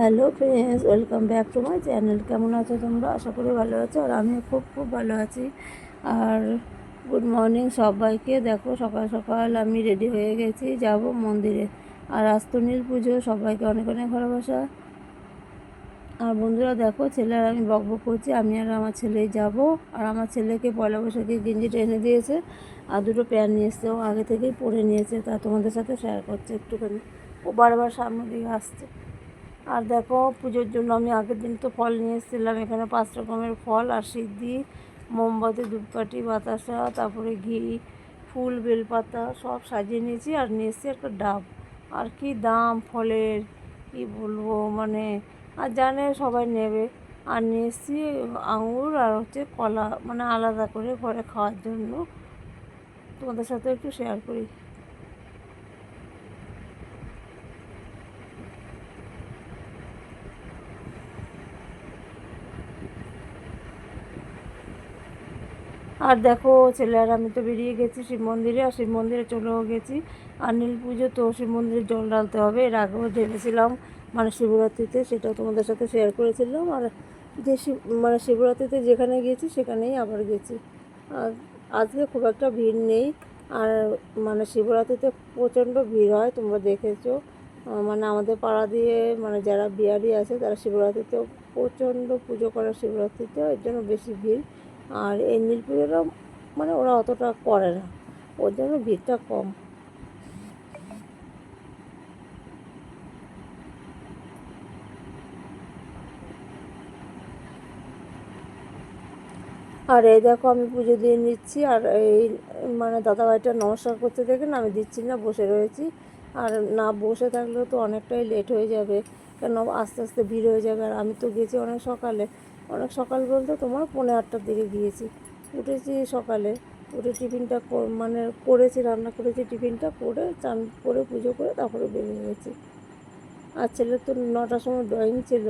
Hello friends, welcome back to my channel. কেমন আছো তোমরা? আশা করি ভালো আছো আর আমিও খুব খুব ভালো আছি। আর গুড মর্নিং সবাইকে। দেখো, সকাল সকাল আমি রেডি হয়ে গেছি, যাব মন্দিরে। আর আজ তো নীল পুজো, সবাইকে অনেক অনেক ভালোবাসা। আর বন্ধুরা, দেখো ছেলে আর আমি বক বক করছি, আমি আর আমার ছেলেই যাব। আর আমার ছেলেকে পয়লা বৈশাখে গেঞ্জিটা এনে দিয়েছে আর দুটো প্যান্ট নিয়ে এসছে। ও আগে থেকেই পরে নিয়েছে, তা তোমাদের সাথে শেয়ার করছে একটুখানি। ও বারবার সামনে দিকে আসছে। আর দেখো, পুজোর জন্য আমি আগের দিন তো ফল নিয়ে এসেছিলাম। এখানে পাঁচ রকমের ফল আর সিদ্ধি মোমবাতি, ধূপকাঠি, বাতাসা, তারপরে ঘি, ফুল, বেলপাতা, সব সাজিয়ে নিয়েছি আর নিয়ে এসেছি একটা ডাব। আর কি দাম ফলের, কি বলব মানে আর জানে সবাই নেবে। আর নিয়ে এসেছি আঙুর আর হচ্ছে কলা মানে আলাদা করে ঘরে খাওয়ার জন্য। তোমাদের সাথে একটু শেয়ার করি। আর দেখো ছেলে আর আমি তো বেরিয়ে গেছি শিব মন্দিরে, আর শিব মন্দিরে চলেও গেছি। আর নীল পুজো তো শিব মন্দিরে জল ঢালতে হবে, এর আগেও ঢেলেছিলাম মানে শিবরাত্রিতে সেটাও তোমাদের সাথে শেয়ার করেছিলাম। আর যে শিব মানে শিবরাত্রিতে যেখানে গিয়েছি সেখানেই আবার গেছি। আর আজকে খুব একটা ভিড় নেই, আর মানে শিবরাত্রিতে প্রচণ্ড ভিড় হয়, তোমরা দেখেছ। মানে আমাদের পাড়া দিয়ে মানে যারা বিহারি আছে, তারা শিবরাত্রিতেও প্রচণ্ড পুজো করে শিবরাত্রিতে, এর জন্য বেশি ভিড়। আর এই পুজোটা মানে ওরা অতটা করে না। ওর জন্য ভিড়টা কম। আর এই দেখো আমি পুজো দিয়ে নিচ্ছি। আর এই মানে দাদাভাইটা নমস্কার করতে দেখেন, আমি দিচ্ছি না, বসে রয়েছি। আর না বসে থাকলেও তো অনেকটাই লেট হয়ে যাবে। কেন আস্তে আস্তে ভিড় হয়ে যাবে। আর আমি তো গেছি অনেক সকালে। অনেক সকাল বলতে তোমার পৌনে আটটার দিকে গিয়েছি। উঠেছি সকালে, উঠে টিফিনটা মানে করেছি, রান্না করেছি, টিফিনটা করে চান করে পুজো করে তারপরে বেরিয়ে গেছি। আর ছেলের তো নটার সময় ড্রয়িং ছিল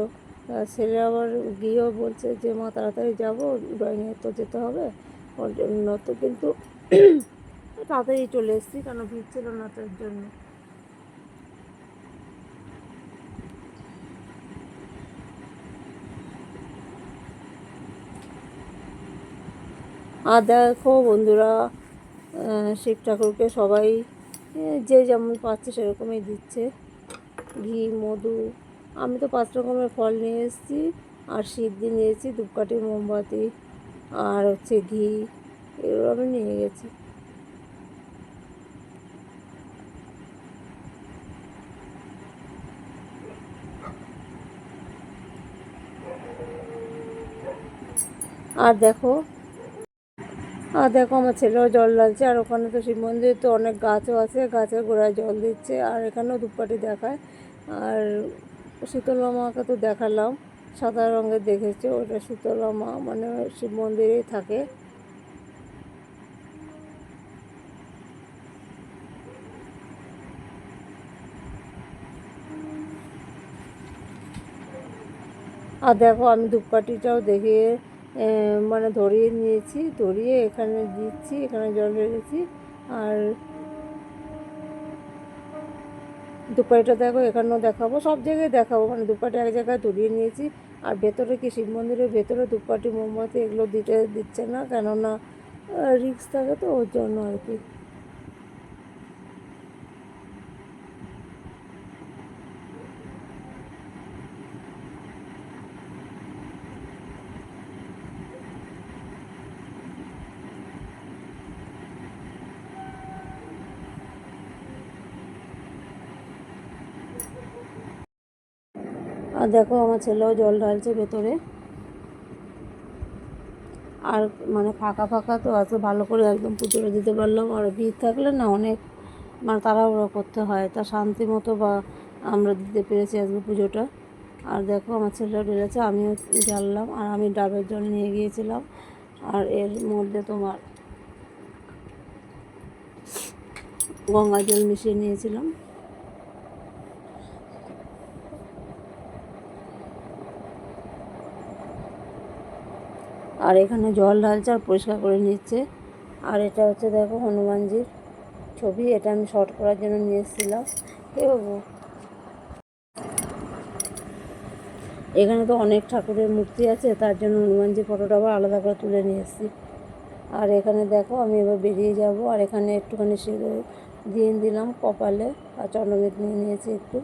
ছেলে আবার গিয়েও বলছে যে, মা, তাড়াতাড়ি যাব ড্রয়িংয়ে তো যেতে হবে। ওর জন্য তো কিন্তু তাড়াতাড়ি চলে এসেছি, কেন ভিড় ছিল না তার জন্য। আর দেখো বন্ধুরা শিব ঠাকুরকে সবাই যে যেমন পাচ্ছে সেরকমই দিচ্ছে। ঘি, মধু, আমি তো পাঁচ রকমের ফল নিয়ে এসেছি। আর সিদ্ধি নিয়েছি ধূপকাঠি, মোমবাতি, আর হচ্ছে ঘি, এগুলো আমি নিয়ে গেছি। আর দেখো আর দেখো আমার ছেলেও জল ঢালছে আর ওখানে তো শিব মন্দিরে, তো অনেক গাছও আছে, গাছের গোড়ায় জল দিচ্ছে, আর এখানেও ধূপকাঠি দেখায়। আর শীতলা মাকে তো দেখালাম, সাদা রঙের দেখেছে, ওটা শীতলা মা মানে শিব মন্দিরেই থাকে। আর দেখো আমি ধূপকাঠিটাও দেখিয়ে মানে ধরিয়ে নিয়েছি, ধরিয়ে এখানে দিচ্ছি, এখানে জল রেখেছি আর দুপাড়িটা দেখো, এখানেও দেখাবো, সব জায়গায় দেখাবো। মানে দুপাটি এক জায়গায় ধরিয়ে নিয়েছি। আর ভেতরে কি শিব মন্দিরের ভেতরে দুপাটি মোমবাতি এগুলো দিতে দিচ্ছে না, কেননা রিক্স থাকে তো, ওর জন্য আর কি। আর দেখো আমার ছেলেও জল ঢালছে ভেতরে। আর মানে ফাঁকা ফাঁকা তো এত ভালো করে একদম পুজোটা দিতে পারলাম। আর ভিড় থাকলে না অনেক মানে তাড়াহুড়ো করতে হয়। তা শান্তি মতো বা আমরা দিতে পেরেছি আজকে পুজোটা। আর দেখো আমার ছেলেও ঢেলেছে, আমিও ঢাললাম। আর আমি ডাবের জল নিয়ে গিয়েছিলাম। আর এর মধ্যে তোমার গঙ্গা জল মিশিয়ে নিয়েছিলাম। আর এখানে জল ঢালছে আর পরিষ্কার করে নিচ্ছে। আর এটা হচ্ছে দেখো হনুমানজির ছবি, এটা আমি শর্ট করার জন্য নিয়ে এসেছিলাম। এ বাবু। এখানে তো অনেক ঠাকুরের মূর্তি আছে, তার জন্য হনুমানজি ফটোটা আবার আলাদা করে তুলে নিয়ে এসেছি। আর এখানে দেখো আমি এবার বেরিয়ে যাব, আর এখানে একটুখানি সিঁদুর দিয়ে দিলাম কপালে, আর চন্দ্রমেদ নিয়ে নিয়েছি একটু।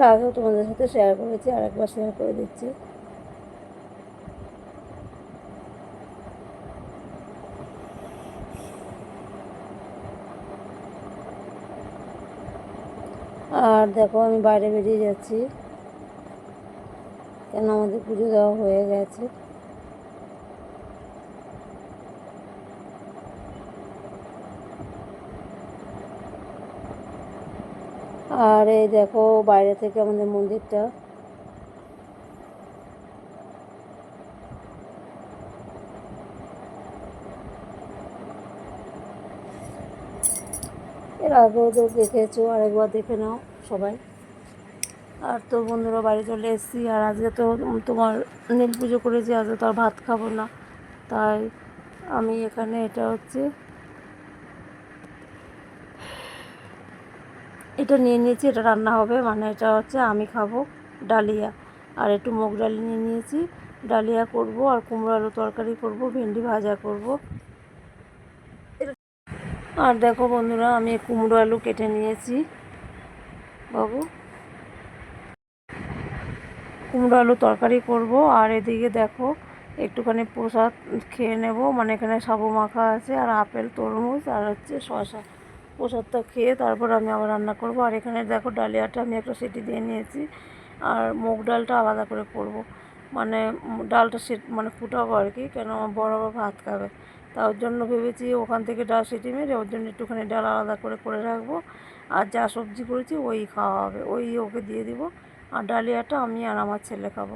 এর তোমাদের সাথে শেয়ার করেছি আর একবার শেয়ার করে দিচ্ছি। আর দেখো, আমি বাইরে বেরিয়ে যাচ্ছি। কেন আমাদের পুজো দেওয়া হয়ে গেছে? আর এই দেখো বাইরে থেকে আমাদের মন্দিরটা। এর আগেও তো দেখেছ, আরেকবার দেখে নাও সবাই। আর তো বন্ধুরা, বাড়ি চলে এসেছি। আর আজকে তো তোমার নীল পুজো করেছি, আজকে তো ভাত খাব না। তাই আমি এখানে এটা হচ্ছে এটা নিয়ে নিয়েছি, এটা রান্না হবে। মানে এটা হচ্ছে আমি খাব ডালিয়া। আর একটু মুগ ডালি নিয়ে নিয়েছি। ডালিয়া করব আর কুমড়ো আলু তরকারি করব, ভেন্ডি ভাজা করব। আর দেখো বন্ধুরা, আমি কুমড়ো আলু কেটে নিয়েছি। বাবু? কুমড়ো আলু তরকারি করব। আর এদিকে দেখো, একটুখানি প্রসাদ খেয়ে নেব। মানে এখানে সাবু মাখা আছে, আর আপেল, তরমুজ, আর হচ্ছে শশা প্রসাদটা খেয়ে তারপর আমি আবার রান্না করব। আর এখানে দেখো ডালিয়াটা আমি একটা সিটি দিয়ে নিয়েছি। আর মুগ ডালটা আলাদা করে করব। মানে ডালটা সে মানে ফুটাবো আর কি, কেন আমার বড় ভাত খাবে। তার জন্য ভেবেছি ওখান থেকে ডাল সিটি মেরে ওর জন্য একটুখানি ডাল আলাদা করে করে রাখব। আর যা সবজি করেছি ওই খাওয়া হবে, ওই ওকে দিয়ে দিব। আর ডালিয়াটা আমি আর আমার ছেলে খাব।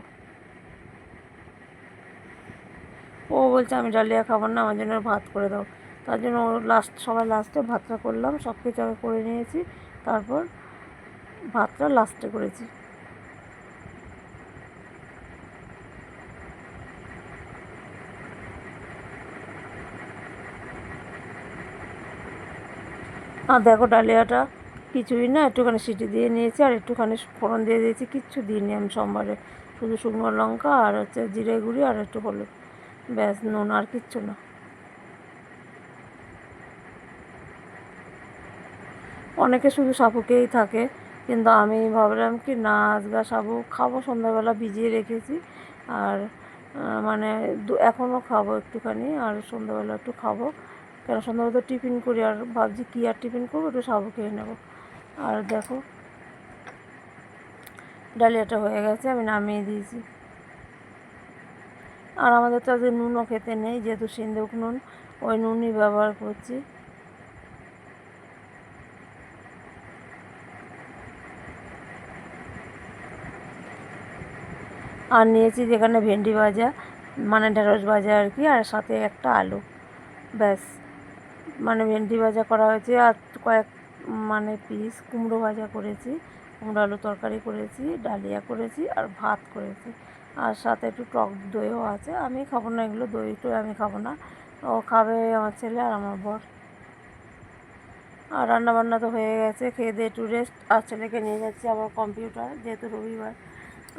ও বলছে, আমি ডালিয়া খাবার না, আমার জন্য ভাত করে দাও। তার জন্য লাস্ট সবাই লাস্টে ভাতটা করলাম সব কিছু আগে করে নিয়েছি, তারপর ভাতটা লাস্টে করেছি। আর দেখো ডালিয়াটা কিছুই না, একটুখানি সিটি দিয়ে নিয়েছি, আর একটুখানি ফোড়ন দিয়ে দিয়েছি, কিচ্ছু দিইনি আমি সোমবারে। শুধু শুকনো লঙ্কা আর হচ্ছে জিরে গুঁড়ি আর একটু হলুদ। ব্যাস, নুন আর কিচ্ছু না। অনেকে শুধু সাবুকেই থাকে, কিন্তু আমি ভাবলাম কি, না আজগা সাবু খাব, সন্ধ্যাবেলা ভিজিয়ে রেখেছি। আর মানে এখনও খাব একটুখানি, আর সন্ধ্যাবেলা একটু খাব। কেন, সন্ধ্যাবেলা তো টিফিন করি, আর ভাবছি কী আর টিফিন করব, একটু সাবু খেয়ে নেব। আর দেখো, ডালিয়াটা হয়ে গেছে, আমি নামিয়ে দিয়েছি। আর আমাদের তো আজকে নুনও খেতে নেই, যেহেতু সিন্দুক নুন, ওই নুনই ব্যবহার করছি। আর নিয়েছি যেখানে ভেন্ডি ভাজা মানে ঢেঁড়স ভাজা আর কি, আর সাথে একটা আলু। ব্যাস। মানে ভেন্ডি ভাজা করা হয়েছে, আর কয়েক মানে পিস কুমড়ো ভাজা করেছি, কুমড়ো আলু তরকারি করেছি, ডালিয়া করেছি, আর ভাত করেছি। আর সাথে একটু টক দইও আছে, আমি খাব না এগুলো, দই টই আমি খাব না। ও খাবে আমার ছেলে আর আমার বর। আর রান্নাবান্না তো হয়ে গেছে, খেয়ে দিয়ে একটু রেস্ট আর ছেলেকে নিয়ে যাচ্ছি আমার কম্পিউটার যেহেতু রবিবার।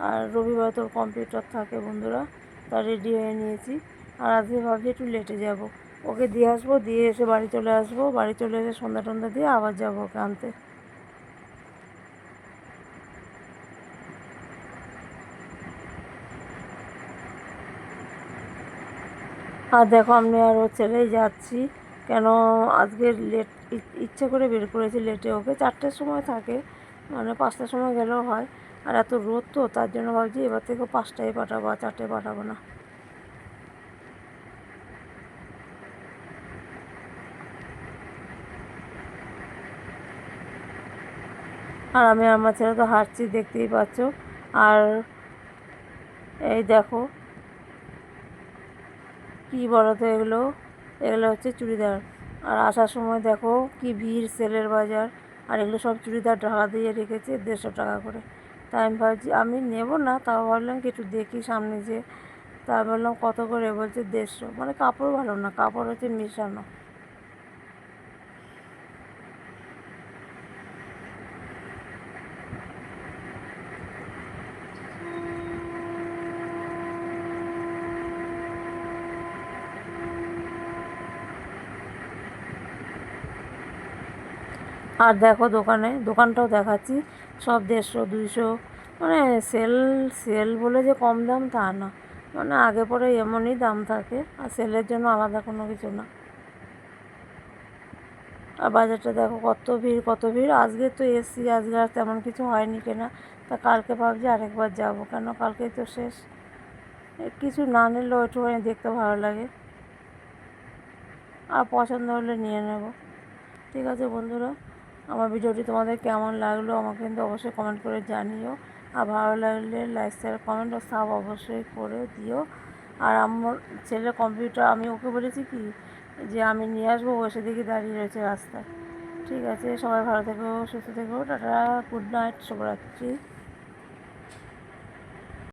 আর রবিবার তোর কম্পিউটার থাকে বন্ধুরা, তা রেডি হয়ে নিয়েছি। আর আজকে ভাবছি একটু লেটে যাব। ওকে দিয়ে আসব, দিয়ে এসে বাড়ি চলে আসব। বাড়ি চলে এসে সন্ধ্যা টন্ধা দিয়ে আবার যাব ওকে আনতে। আর দেখো আমি আর ওর ছেলেই যাচ্ছি। কেন আজকে লেট ইচ্ছে করে বের করেছি লেটে ওকে। চারটের সময় থাকে মানে পাঁচটার সময় গেলেও হয়। আর এত রোদ তো, তার জন্য ভাবছি এবার থেকে পাঁচটায় পাঠাবো আর চারটে পাঠাবো না। আর আমি আমার ছেলে তো হাঁটছি, দেখতেই পাচ্ছ। আর এই দেখো, কি বলো তো এগুলো? এগুলো হচ্ছে চুড়িদার। আর আসার সময় দেখো কি ভিড়, সেলের বাজার। আর এগুলো সব চুড়িদার ঢাকা দিয়ে রেখেছে দেড়শো টাকা করে। তা আমি ভাবছি আমি নেব না, তাও ভাবলাম কি একটু দেখি সামনে যে তা বললাম কত করে বলছে দেড়শো। মানে কাপড় ভালো না, কাপড় হচ্ছে মেশানো। আর দেখো দোকানে, দোকানটাও দেখাচ্ছি। সব দেড়শো, দুইশো মানে সেল সেল বলে যে কম দাম তা না। মানে আগে পরে এমনই দাম থাকে, আর সেলের জন্য আলাদা কোনো কিছু না। আর বাজারটা দেখো কত ভিড় কত ভিড়। আজকে তো এসছি আজকে আর তেমন কিছু হয়নি কেনা। তা কালকে ভাবছি আরেকবার যাব, কেন কালকেই তো শেষ। কিছু না নিলেও একটুখানি দেখতে ভালো লাগে। আর পছন্দ হলে নিয়ে নেব। ঠিক আছে বন্ধুরা। আমার ভিডিওটি তোমাদের কেমন লাগল আমাকে কিন্তু অবশ্যই কমেন্ট করে জানিও। আর ভালো লাগলে লাইক শেয়ার কমেন্ট ও সাব অবশ্যই করে দিও। আর আমার ছেলের কম্পিউটার আমি ওকে বলেছি কি যে আমি নিয়ে আসব বসে দেখি দাঁড়িয়ে রয়েছে রাস্তায়। ঠিক আছে, সবাই ভালো থেকো, সুস্থ থেকো, টাটা গুড নাইট শুভরাত্রি।